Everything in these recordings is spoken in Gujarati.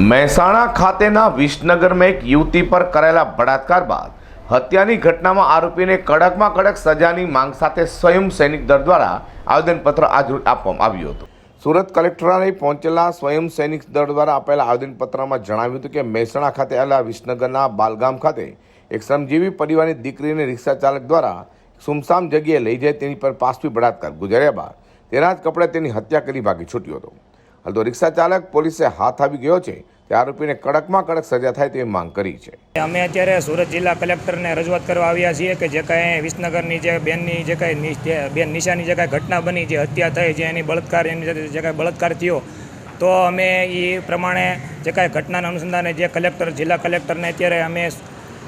મહેસાણા ખાતેના વિસનગરમાં એક યુવતી પર કરેલા બળાત્કાર બાદ હત્યાની ઘટનામાં આરોપીને કડકમાં કડક સજાની માંગ સાથે સ્વયં સૈનિક દળ દ્વારા આવેદનપત્ર આજ આપવામાં આવ્યું હતું. સુરત કલેક્ટરાલય પહોંચેલા સ્વયં સૈનિક દળ દ્વારા આપેલા આવેદનપત્રમાં જણાવ્યું હતું કે મહેસાણા ખાતે આવેલા વિસનગરના બાલગામ ખાતે એક શ્રમજીવી પરિવારની દીકરીને રિક્ષા ચાલક દ્વારા સુમસામ જગ્યાએ લઈ જાય તેની પર પાસવી બળાત્કાર ગુજાર્યા બાદ તેના જ કપડે તેની હત્યા કરી ભાગી છૂટ્યો હતો. હાલ તો રિક્ષા ચાલક પોલીસે હાથ આવી ગયો છે, તે આરોપીને કડકમાં કડક સજા થાય તેવી માંગ કરી છે. અમે અત્યારે સુરત જિલ્લા કલેક્ટરને રજૂઆત કરવા આવ્યા છીએ કે જે કાંઈ વિસનગરની જે બેનની જે કાંઈ બેન નિશાની જે કાંઈ ઘટના બની, જે હત્યા થઈ, જે એની બળાત્કાર, એની જે કાંઈ બળાત્કાર થયો, તો અમે એ પ્રમાણે જે કાંઈ ઘટનાના અનુસંધાને જે કલેક્ટર, જિલ્લા કલેક્ટરને અત્યારે અમે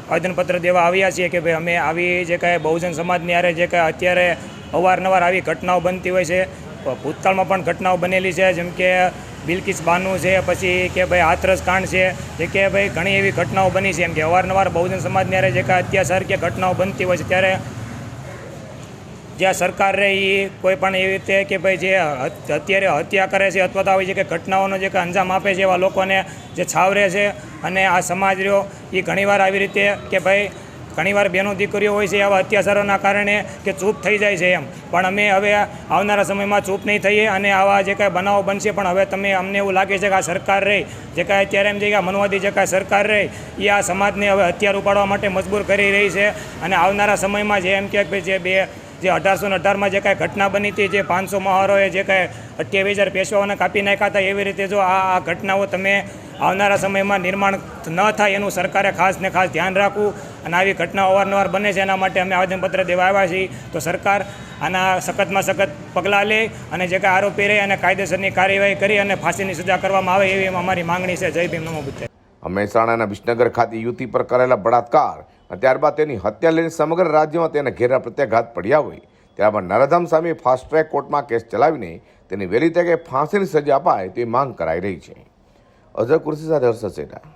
આવેદનપત્ર દેવા આવ્યા છીએ કે ભાઈ અમે આવી જે કાંઈ બહુજન સમાજની આરે જે કાંઈ અત્યારે અવારનવાર આવી ઘટનાઓ બનતી હોય છે ભૂતકાળમાં પણ ઘટનાઓ બનેલી છે, જેમ કે બિલકિસ બાનુ છે, પછી કે ભાઈ હાથરસ કાંડ છે, જે કે ભાઈ ઘણી એવી ઘટનાઓ બની છે, એમ કે અવારનવાર બહુજન સમાજ ન્યારે જે કાંઈ અત્યાચાર કે ઘટનાઓ બનતી હોય છે, ત્યારે જ્યાં સરકાર રહે એ કોઈ પણ એવી રીતે કે ભાઈ જે અત્યારે હત્યા કરે છે, અથવા તો આવી છે કે ઘટનાઓનો જે અંજામ આપે છે, એવા લોકોને જે છાવરે છે, અને આ સમાજ રહ્યો એ ઘણીવાર આવી રીતે કે ભાઈ ઘણીવાર બહેનો દીકરીઓ હોય છે આવા અત્યાચારોના કારણે કે ચૂપ થઈ જાય છે એમ. પણ અમે હવે આવનારા સમયમાં ચૂપ નહીં થઈએ અને આવા જે કાંઈ બનાવો બનશે, પણ હવે તમે અમને એવું લાગે છે કે આ સરકાર રહી. જે કાંઈ અત્યારે એમ છે કે આ મનવાદી જે કાંઈ સરકાર રહી એ આ સમાજને હવે હથિયાર ઉપાડવા માટે મજબૂર કરી રહી છે. અને આવનારા સમયમાં જે એમ કે ભાઈ જે બે, જે અઢારસો ને અઢારમાં જે કાંઈ ઘટના બની હતી, જે પાંચસો મહારોએ જે કાંઈ અઠ્યાવીસ હજાર પેશવાઓને કાપી નાખ્યા હતા, એવી રીતે જો આ આ ઘટનાઓ તમે આવનારા સમયમાં નિર્માણ ન થાય એનું સરકારે ખાસ ને ખાસ ધ્યાન રાખવું. અને આવી ઘટનાઓ અવારનવાર બને છે એના માટે અમે આવેદનપત્ર દેવા આવ્યા છીએ. તો સરકાર આના સખતમાં સખત પગલાં લે અને જે કાંઈ આરોપી રહે અને કાયદેસરની કાર્યવાહી કરી અને ફાંસીની સજા કરવામાં આવે એવી અમારી માંગણી છે. જય ભીમ નમો મહેસાણાના વિસનગર ખાતે યુવતી પર કરેલા બળાત્કાર ત્યારબાદ તેની હત્યા લઈને સમગ્ર રાજ્યમાં તેને ઘેરા પ્રત્યાઘાત પડ્યા હોય. ત્યારબાદ નરાધમ સામે ફાસ્ટ ટ્રેક કોર્ટમાં કેસ ચલાવીને તેની વહેલી તકે ફાંસીની સજા અપાય તેવી માંગ કરાઈ રહી છે. અઝર કુર્સી સાથે હર્ષ સેઠા.